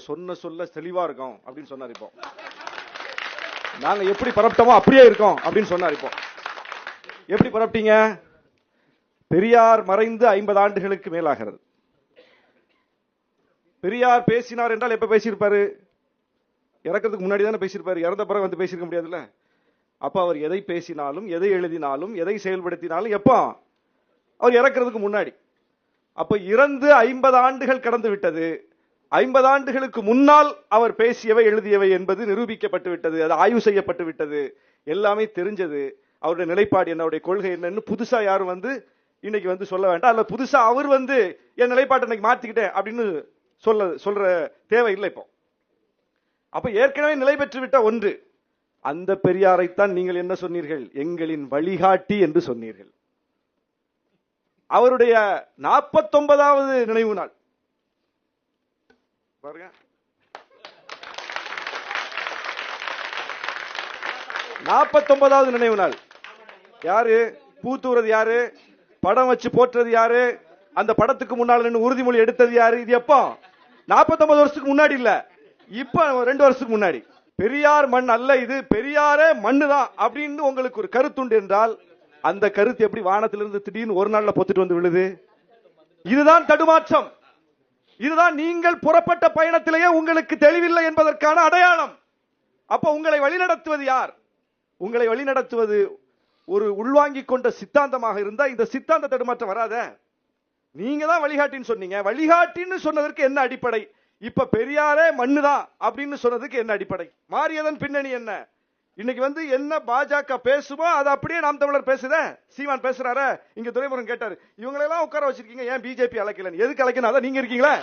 சொன்ன சொல்ல தெளிவா இருக்கும் அப்படின்னு சொன்னார் இப்போ. நாங்க எப்படி பரப்பிட்டோமோ அப்படியே இருக்கோம் அப்படின்னு சொன்னார் இப்போ. எப்படி பரப்பிட்டீங்க? பெரியார் மறைந்து ஐம்பது ஆண்டுகளுக்கு மேலாகிறது. பெரியார் பேசினார் என்றால் எப்ப பேசியிருப்பாரு? இறக்கிறதுக்கு முன்னாடி தானே பேசியிருப்பாரு. இறந்த பிறகு வந்து பேசியிருக்க முடியாதுல்ல? அப்ப அவர் எதை பேசினாலும் எதை எழுதினாலும் எதை செயல்படுத்தினாலும் எப்போ? அவர் இறக்கிறதுக்கு முன்னாடி. அப்ப இறந்து ஐம்பது ஆண்டுகள் கடந்து விட்டது. ஐம்பது ஆண்டுகளுக்கு முன்னால் அவர் பேசியவை எழுதியவை என்பது நிரூபிக்கப்பட்டு விட்டது அது ஆய்வு செய்யப்பட்டு விட்டது. எல்லாமே தெரிஞ்சது. அவருடைய நிலைப்பாடு என்ன அவருடைய கொள்கை என்னன்னு புதுசா யாரும் வந்து இன்னைக்கு வந்து சொல்ல வேண்டாம். அல்ல புதுசா அவர் வந்து என் நிலைப்பாட்டை இன்னைக்கு மாத்திக்கிட்டேன் அப்படின்னு சொல்ல சொல்ற தேவை இல்லை இப்போ. அப்ப ஏற்கனவே நிலை பெற்று விட்ட ஒன்று அந்த பெரியாரைத்தான் நீங்கள் என்ன சொன்னீர்கள்? எங்களின் வழிகாட்டி என்று சொன்னீர்கள். அவருடைய நாற்பத்தொன்பதாவது நினைவு நாள். பாருங்க. நாற்பத்தொன்பதாவது நினைவு நாள். யாரு? பூத்துறது யாரு? படம் வச்சு போட்டுறது யாரு? அந்த படத்துக்கு முன்னால் நின்று உறுதிமொழி எடுத்தது யாரு? இது எப்போ? நாற்பத்தொன்பது வருஷத்துக்கு முன்னாடி இல்ல. இப்ப ரெண்டு வருஷத்துக்கு முன்னாடி. பெரியார் மண் அல்ல இது. பெரியாரே மண்ணு தான் அப்படின்னு உங்களுக்கு ஒரு கருத்துண்டு என்றால் அந்த கருத்து எப்படி வானத்திலிருந்து திடீர்னு ஒரு நாள்ல பொத்துட்டு வந்து விழுது? இதுதான் தடுமாற்றம். இதுதான் நீங்கள் புறப்பட்ட பயணத்திலேயே உங்களுக்கு தெளிவில்லை என்பதற்கான அடையாளம். அப்ப உங்களை வழிநடத்துவது யார்? உங்களை வழிநடத்துவது ஒரு உள்வாங்கிக் கொண்ட சித்தாந்தமாக இருந்தா இந்த சித்தாந்த தடுமாற்றம் வராத. நீங்க தான் வழிகாட்டின்னு சொன்னீங்க. வழிகாட்டின்னு சொன்னதற்கு என்ன அடிப்படை? இப்ப பெரியாரே மண்ணுதான் அப்படின்னு சொன்னதுக்கு என்ன அடிப்படை? மாறியதன் பின்னணி என்ன? இன்னைக்கு வந்து என்ன பாஜக பேசுமோ அது அப்படியே நாம் தமிழர் பேசுத. சீமான் பேசுறாரு. இங்க துரைமுருகன் கேட்டாரு இவங்களெல்லாம் உட்கார வச்சிருக்கீங்க ஏன் பிஜேபி அழைக்கலன்னு? எதுக்கு அழைக்கணும்? அதான் நீங்க இருக்கீங்களா.